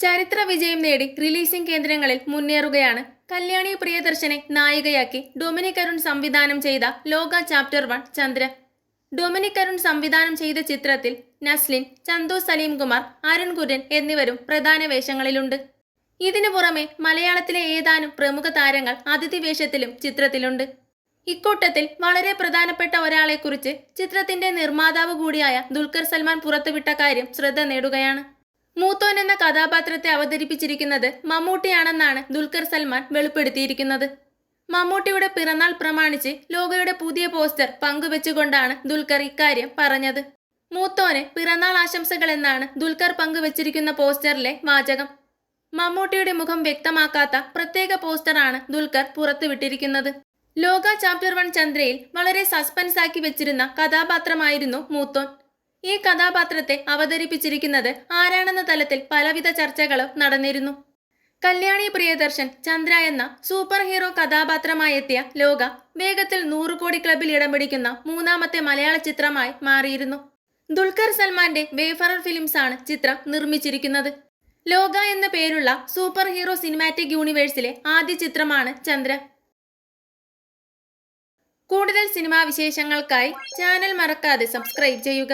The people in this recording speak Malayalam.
ചരിത്ര വിജയം നേടി റിലീസിംഗ് കേന്ദ്രങ്ങളിൽ മുന്നേറുകയാണ്. കല്യാണി പ്രിയദർശനെ നായികയാക്കി ഡൊമിനിക് അരുൺ സംവിധാനം ചെയ്ത Lokah chapter one Chandra Dominic Arun സംവിധാനം ചെയ്ത ചിത്രത്തിൽ നസ്ലിൻ ചന്തു സലീം കുമാർ അരുൺ കുര്യൻ എന്നിവരും പ്രധാന വേഷങ്ങളിലുണ്ട്. ഇതിനു പുറമെ മലയാളത്തിലെ ഏതാനും പ്രമുഖ താരങ്ങൾ അതിഥി വേഷത്തിലും ചിത്രത്തിലുണ്ട്. ഇക്കൂട്ടത്തിൽ വളരെ പ്രധാനപ്പെട്ട ഒരാളെക്കുറിച്ച് ചിത്രത്തിന്റെ നിർമ്മാതാവ് കൂടിയായ ദുൽഖർ സൽമാൻ പുറത്തുവിട്ട കാര്യം ശ്രദ്ധ നേടുകയാണ്. മൂത്തോൻ എന്ന കഥാപാത്രത്തെ അവതരിപ്പിച്ചിരിക്കുന്നത് മമ്മൂട്ടിയാണെന്നാണ് ദുൽഖർ സൽമാൻ വെളിപ്പെടുത്തിയിരിക്കുന്നത്. മമ്മൂട്ടിയുടെ പിറന്നാൾ പ്രമാണിച്ച് ലോകയുടെ പുതിയ പോസ്റ്റർ പങ്കുവെച്ചുകൊണ്ടാണ് ദുൽഖർ ഇക്കാര്യം പറഞ്ഞത്. മൂത്തോന് പിറന്നാൾ ആശംസകൾ എന്നാണ് ദുൽഖർ പങ്കുവച്ചിരിക്കുന്ന പോസ്റ്ററിലെ വാചകം. മമ്മൂട്ടിയുടെ മുഖം വ്യക്തമാക്കാത്ത പ്രത്യേക പോസ്റ്ററാണ് ദുൽഖർ പുറത്തുവിട്ടിരിക്കുന്നത്. ലോക ചാപ്റ്റർ വൺ ചന്ദ്രയിൽ വളരെ സസ്പെൻസ് ആക്കി വെച്ചിരുന്ന കഥാപാത്രമായിരുന്നു മൂത്തോൻ. ഈ കഥാപാത്രത്തെ അവതരിപ്പിച്ചിരിക്കുന്നത് ആരാണെന്ന തലത്തിൽ പലവിധ ചർച്ചകളും നടന്നിരുന്നു. കല്യാണി പ്രിയദർശൻ ചന്ദ്ര എന്ന സൂപ്പർ ഹീറോ കഥാപാത്രമായെത്തിയ ലോക വേഗത്തിൽ നൂറ് കോടി ക്ലബിൽ ഇടം പിടിക്കുന്ന മൂന്നാമത്തെ മലയാള ചിത്രമായി മാറിയിരുന്നു. ദുൽഖർ സൽമാന്റെ വേഫറർ ഫിലിംസ് ആണ് ചിത്രം നിർമ്മിച്ചിരിക്കുന്നത്. ലോക എന്ന പേരുള്ള സൂപ്പർ ഹീറോ സിനിമാറ്റിക് യൂണിവേഴ്സിലെ ആദ്യ ചിത്രമാണ് ചന്ദ്ര. കൂടുതൽ സിനിമാ വിശേഷങ്ങൾക്കായി ചാനൽ മറക്കാതെ സബ്സ്ക്രൈബ് ചെയ്യുക.